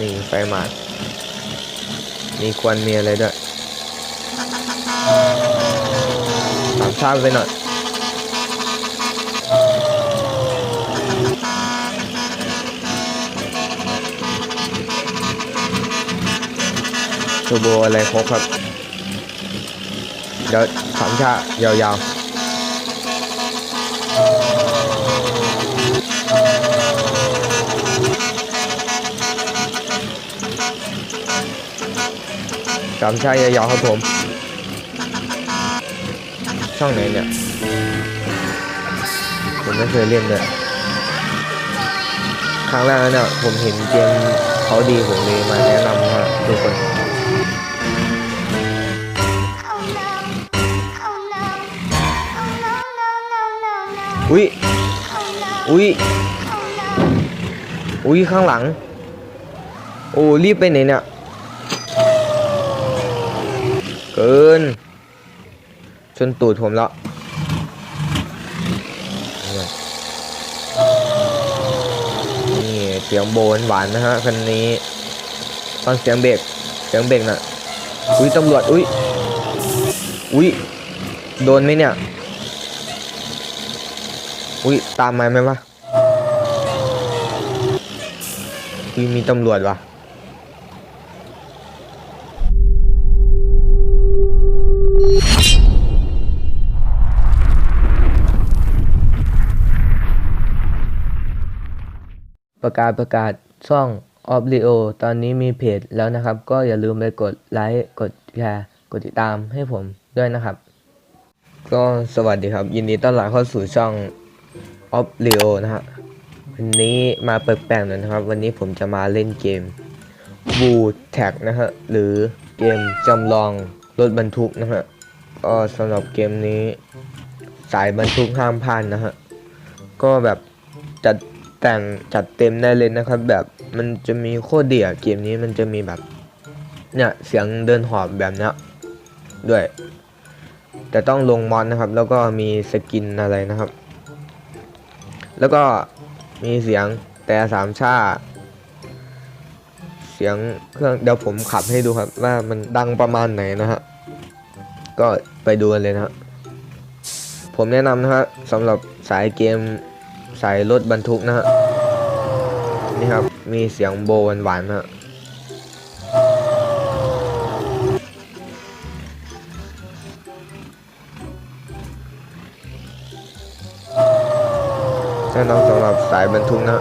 นี่ไฟมาดมีควันมีอะไรด้วยสามชาติไปหน่อยตัวโบอะไรครบครับ เดี๋ยวสามชาติยาวๆ สามชาติยาวๆครับผม ช่องไหนเนี่ย ผมไม่เคยเล่นเลยครั้งแรกเนี่ยผมเห็นเกมเขาดีผมเลยมาแนะนำว่าทุกคนอุ้ยอุ้ยอุ้ยข้างหลัง โอ้รีบไปไหนเนี่ย เกิน ชนตูดผมแล้วนี่เสียงโบนหวานนะฮะคันนี้ฟังเสียงเบรกเสียงเบรกน่ะ อุ้ยตำรวจอุ้ยอุ้ยโดนไหมเนี่ย อุ้ยตามมาไหมวะอุ้ยมีตำรวจวะ ประกาศประกาศช่องออฟลีโอตอนนี้มีเพจแล้วนะครับ ก็อย่าลืมไปกดไลค์กดแชร์กดติดตามให้ผมด้วยนะครับ ก็สวัสดีครับ ยินดีต้อนรับเข้าสู่ช่องออฟลีโอนะฮะวันนี้มาแปลกๆหน่อยนะครับ วันนี้ผมจะมาเล่นเกมบูแท็กนะฮะหรือเกมจำลองรถบรรทุกนะฮะก็สำหรับเกมนี้สายบรรทุกห้ามพลาดนะฮะก็แบบจัด แต่งจัดเต็มได้เลยนะครับ แบบมันจะมีโคตรเดียเกมนี้มันจะมีแบบเนี่ยเสียงเดินหอบแบบเนี้ยด้วย แต่ต้องลงมอนนะครับ แล้วก็มีสกินอะไรนะครับ แล้วก็มีเสียงแต่สามชาเสียงเครื่องเดี๋ยวผมขับให้ดูครับ ว่ามันดังประมาณไหนนะฮะก็ไปดูกันเลยนะฮะผมแนะนำนะฮะสำหรับสายเกม สายรถบรรทุกนะฮะ นี่ครับ มีเสียงโบหวานๆนะฮะแนะนำสำหรับสายบรรทุกนะ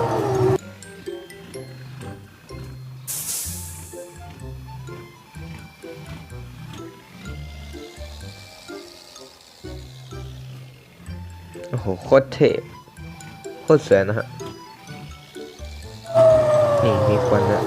โอ้โห โคตรเท่ โคตรสวยนะฮะ นี่มีควันนะ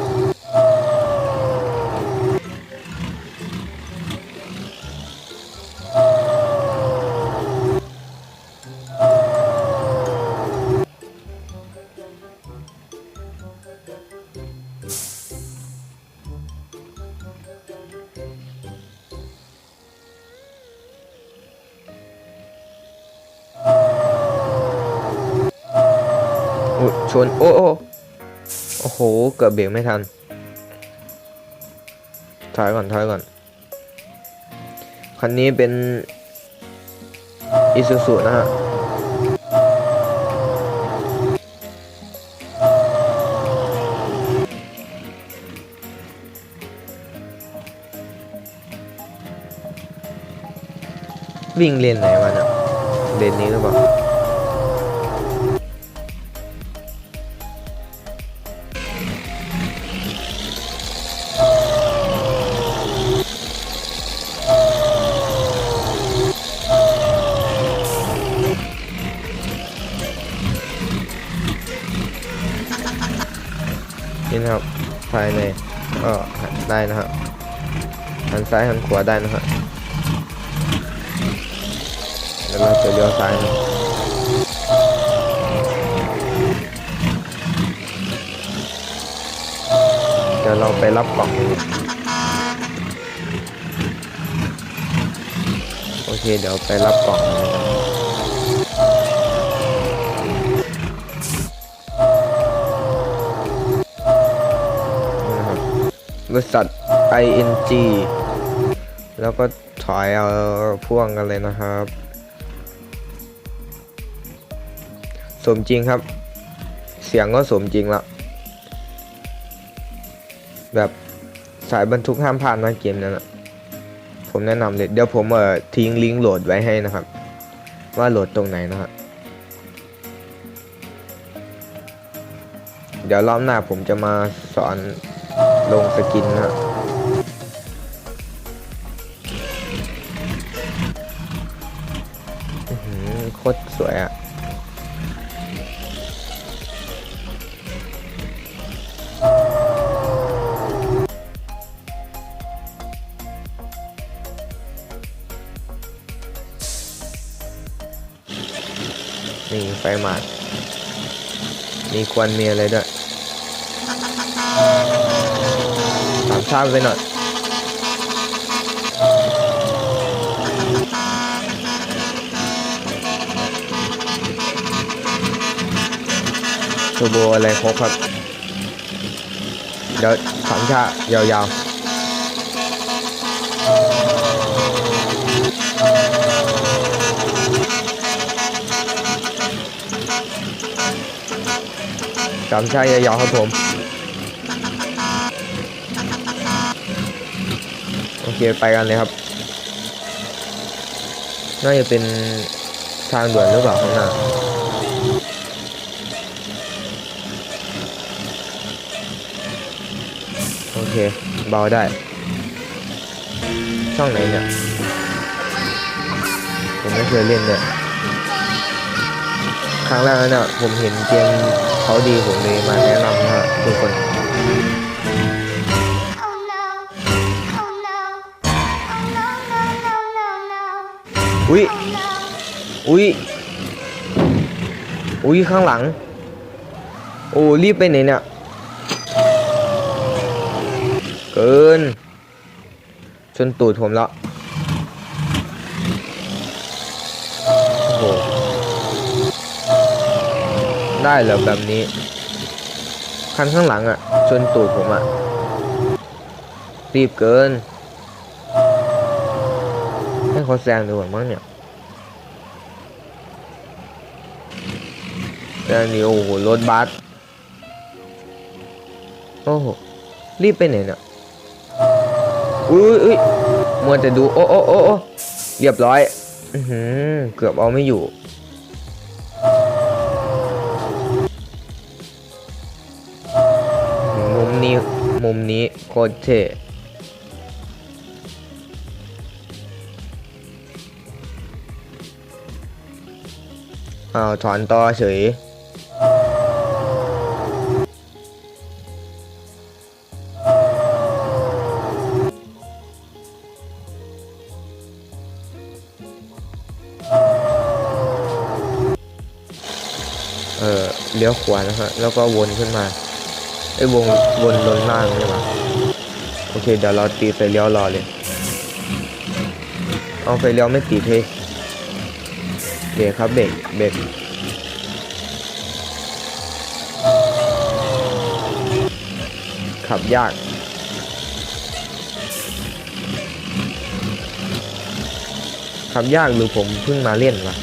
เกือบเบรกไม่ทัน ถอยก่อนถอยก่อน คันนี้เป็นอิซูซุนะฮะวิ่งเลนไหนมาเนี่ยเลนนี้หรือเปล่า นี่นะครับ ภายในก็ได้นะฮะหันซ้ายหันขวาได้นะฮะแล้วเราจะเลี้ยวซ้ายนะเดี๋ยวเราไปรับกล่องโอเคเดี๋ยวไปรับกล่องนะครับน บริษัท ING แล้วก็ถอยเอาพ่วงกันเลยนะครับ สมจริงครับ เสียงก็สมจริงละแบบสายบรรทุกห้ามพลาดนะเกมนั้นนะผมแนะนำเลยเดี๋ยวผมเอ่อทิ้งลิงก์โหลดไว้ให้นะครับ ว่าโหลดตรงไหนนะครับเดี๋ยวรอบหน้าผมจะมาสอน ลงสกินนะโคตรสวยอะนี่ไฟหมาดมีควันมีอะไรด้วย สาม ช้าไปหน่อยโทโบอะไรครบครับ เดี๋ยวสามชาติยาวๆสามชาติยาวครับผม เคไปกันเลยครับ น่าจะเป็นทางด่วนหรือเปล่าข้างหน้าโอเค เบาได้ ช่องไหนเนี่ย ผมไม่เคยเล่นเลยครั้งแรกเนี่ยผมเห็นเกมเขาดีผมเลยมาแนะนำนะฮะทุกคน อุ้ย อุ้ย อุ้ยข้างหลัง โอ้รีบไปไหนเนี่ย เกินชนตูดผมแล้วโอ้โหได้เหรอแบบนี้ คันข้างหลังอะ่ะชนตูดผมอะ่ะ รีบเกิน ให้เขาแซงดีกว่ามั้งเนี่ยแต่นี่โอ้โหรถบัสโอ้โหรีบไปไหนเนี่ยอุ้ยอุ้ยมัวแต่ดูโอ้โอ้โอ้เรียบร้อยอือหือเกือบเอาไม่อยู่มุมนี้มุมนี้โคตรเท่ อ้าวถอนต่อเฉยเออเลี้ยวขวานะฮะแล้วก็วนขึ้นมาไอ้วงวนลนล่างนี่หว่าโอเคเดี๋ยวเราตีไฟเลี้ยวรอเลย เอาไฟเลี้ยวไม่ติดเฮ้ย เบรกครับเบรกเบรกขับยาก ขับยากหรือผมเพิ่งมาเล่นวะ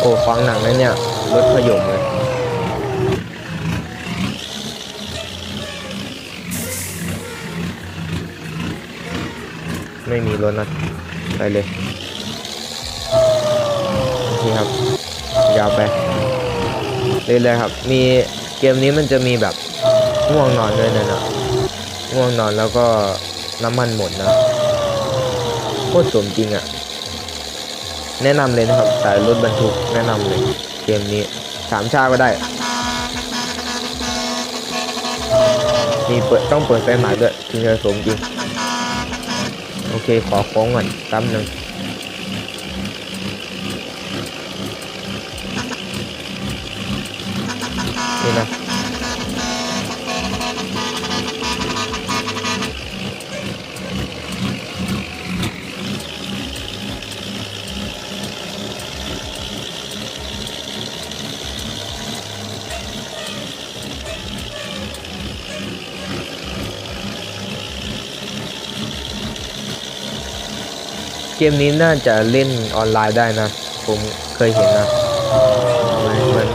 โอ้ฟังหนังนะเนี่ย รถขยมเลย ไม่มีรถนะไปเลยโอเครับ ยาวไปเรื่อยๆครับ มีเกมนี้มันจะมีแบบง่วงนอนด้วยนะเนะง่วงนอนแล้วก็น้ำมันหมดนะโคตรสมจริงอะ่ะ แนะนำเลยนะครับสายรถบรรทุกแนะนำเลย เกมนี้สามชาก็ได้ มีเปิดต้องเปิดไฟหมายด้วยถึงจะสมจริง โอเค ขอโค้งก่อนแป๊บหนึ่งนี่นะ เกมนี้น่าจะเล่นออนไลน์ได้นะ ผมเคยเห็นนะเหมือนเหมือน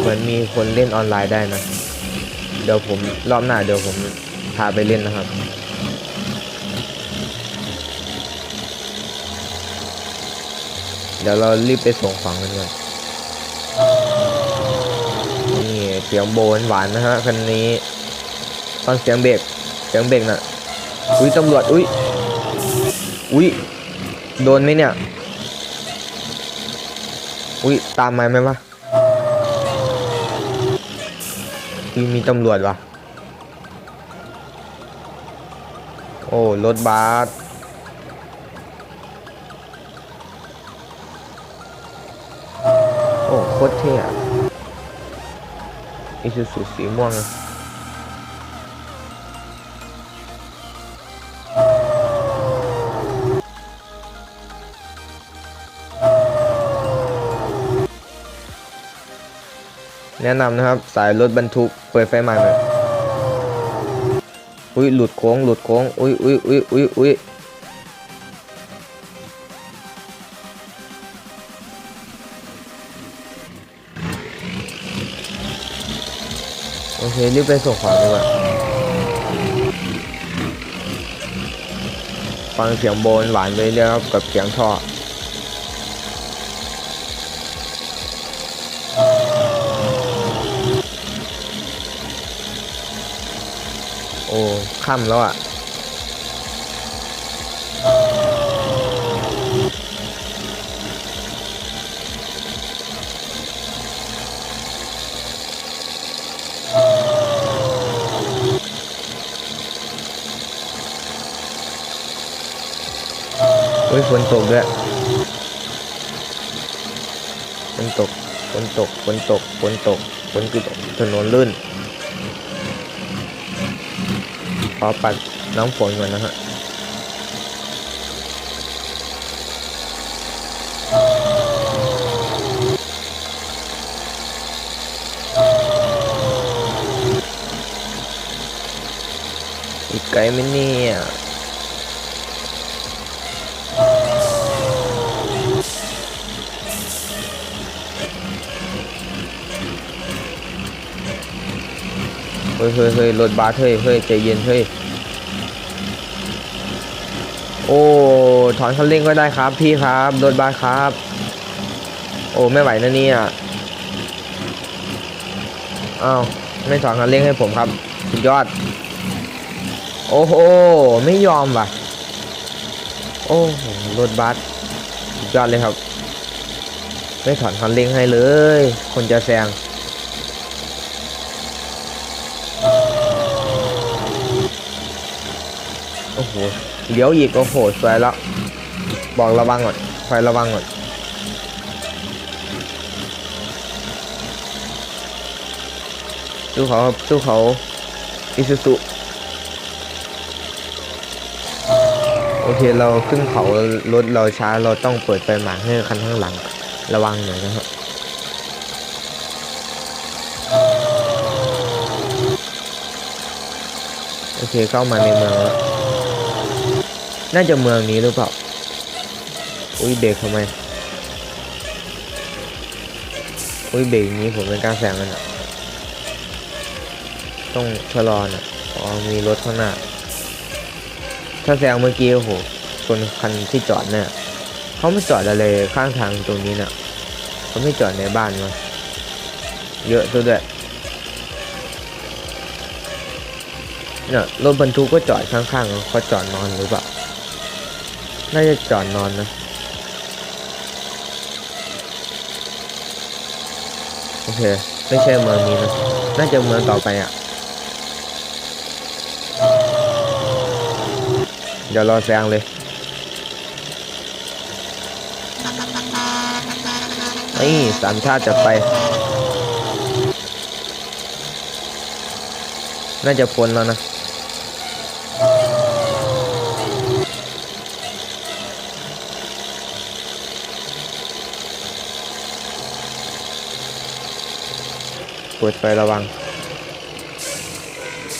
เหมือนมีคนเล่นออนไลน์ได้นะ เดี๋ยวผมรอบหน้าเดี๋ยวผมพาไปเล่นนะครับเดี๋ยวเรารีบไปส่งของกันก่อนนี่เสียงโบนหวานนะฮะคันนี้ฟังเสียงเบรกเสียงเบรกน่ะอุ้ยตำรวจอุ้ยอุ้ย โดนไหมเนี่ย อุ้ยตามมาไหมวะอุ้ยมีตำรวจวะโอ้รถบัสโอ้โคตรเท่อะอิซูซูสีม่วง แนะนำนะครับสายรถบรรทุกเปิดไฟใหม่หน่อยอุ้ยหลุดโค้งหลุดโค้งอุ้ยอุ้ยอุ้ยอุ้ยอุ้ยโอเครีบไปส่งของดีกว่าฟังเสียงโบนหวานไปเรื่อยครับกับเสียงท่อ อ้ค่ำแล้วอะ โอ้ยฝนตกด้วยฝนตกฝนตกฝนตกฝนตกฝนคือตกถนนลื่น อปัดน้ำฝนก่อนนะฮะอีกไกลไหมเนี่ย ฮ้ยเฮ้ยเฮ้ยรถบัสเฮ้ยเฮ้ยใจเย็นเฮ้ยโอ้ถอนคันเร่งก็ได้ครับ พี่ครับรถบัสครับ โอ้ไม่ไหวนะเนี่ยอ้าวไม่ถอนคันเร่งให้ผมครับ สุดยอด โอ้โหไม่ยอมว่ะ โอ้รถบัสสุดยอดเลยครับ ไม่ถอนคันเร่งให้เลย คนจะแซง โอ้โหเลี้ยวอีกโอ้โหสวยแล้วบอกระวังก่อนไฟระวังก่อนสู้เขาครับสู้เขาอิซูซุโอเคเราขึ้นเขารถเราช้าเราต้องเปิดไฟหมากให้คันข้างหลัง ระวังหน่อยนะครับโอเคเข้ามาในเมืองแล้ว น่าจะเมืองนี้หรือเปล่า อุ้ยเบรกทำไม อุ้ยเบรกนี้ผมเป็นกล้ารแซงมันอะต้องชะลอน่ะอ๋อมีรถข้างหน้า ถ้าแซงเมื่อกี้โอ้โหคนคันที่จอดเนี่ยเขาไม่จอดอะไรข้างทางตรงนี้น่ะเขาไม่จอดในบ้านมาเยอะซะด้วยเนี่ยรถบรรทุกก็จอดข้างๆเขาจอดนอนหรือเปล่า น่าจะจอดนอนนะโอเค ไม่ใช่เมืองนี้นะ น่าจะเมืองต่อไปอะ เดี๋ยวรอแซงเลยนี่สามชาติจะไป น่าจะพ้นแล้วนะ ปิดไฟระวัง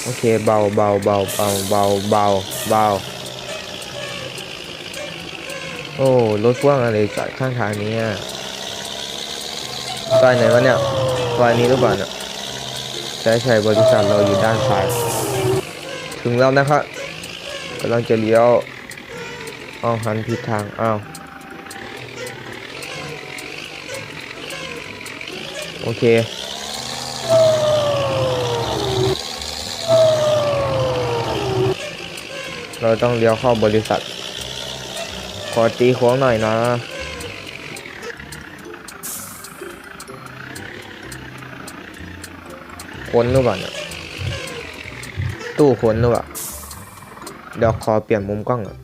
โอเคเบาเบาเบาเบาเบาเบาเบาโอ้รถพ่วงอะไรจอดข้างทางนี้ซอยไหนวะเนี่ยซอยนี้หรือเปล่าเนี่ยใช่ใช่บริษัทเราอยู่ด้านซ้าย ถึงแล้วนะครับกำลังจะเลี้ยวอ้าวหันผิดทางอ้าวโอเค เราต้องเลี้ยวเข้าบริษัท ขอตีโค้งหน่อยนะคนหรือเปล่าเนี่ยตู้คนหรือเปล่าเดี๋ยวขอเปลี่ยนมุมกล้องก่อน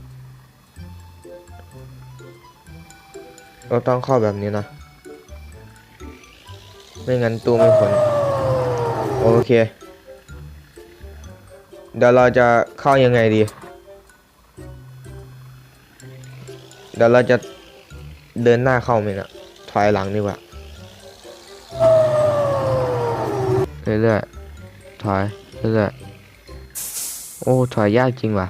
เราต้องเข้าแบบนี้นะ ไม่งั้นตู้ไม่คนโอเค เดี๋ยวเราจะเข้ายังไงดี ดี๋ยวเราจะเดินหน้าเข้าไหมนะถอยหลังดีกว่าเรื่อยๆถอยเรื่อยๆโอ้ถอยยากจริงว่ะ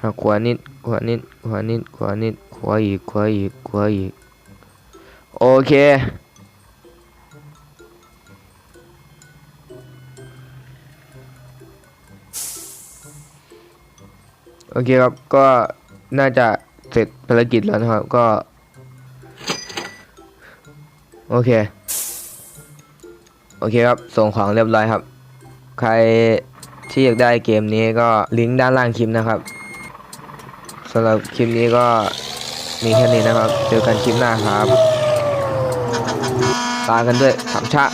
หักขวานิดขวานิดขวานิดขวานิดขวาอีกขวาอีกขวาอีกโอเค โอเคครับก็น่าจะเสร็จภารกิจแล้วนะครับ ก็ โอเค โอเคครับ ส่งของเรียบร้อยครับ ใครที่อยากได้เกมนี้ก็ลิงก์ด้านล่างคลิปนะครับสำหรับคลิปนี้ก็มีแค่นี้นะครับ เจอกันคลิปหน้าครับ ตากันด้วยสามชะ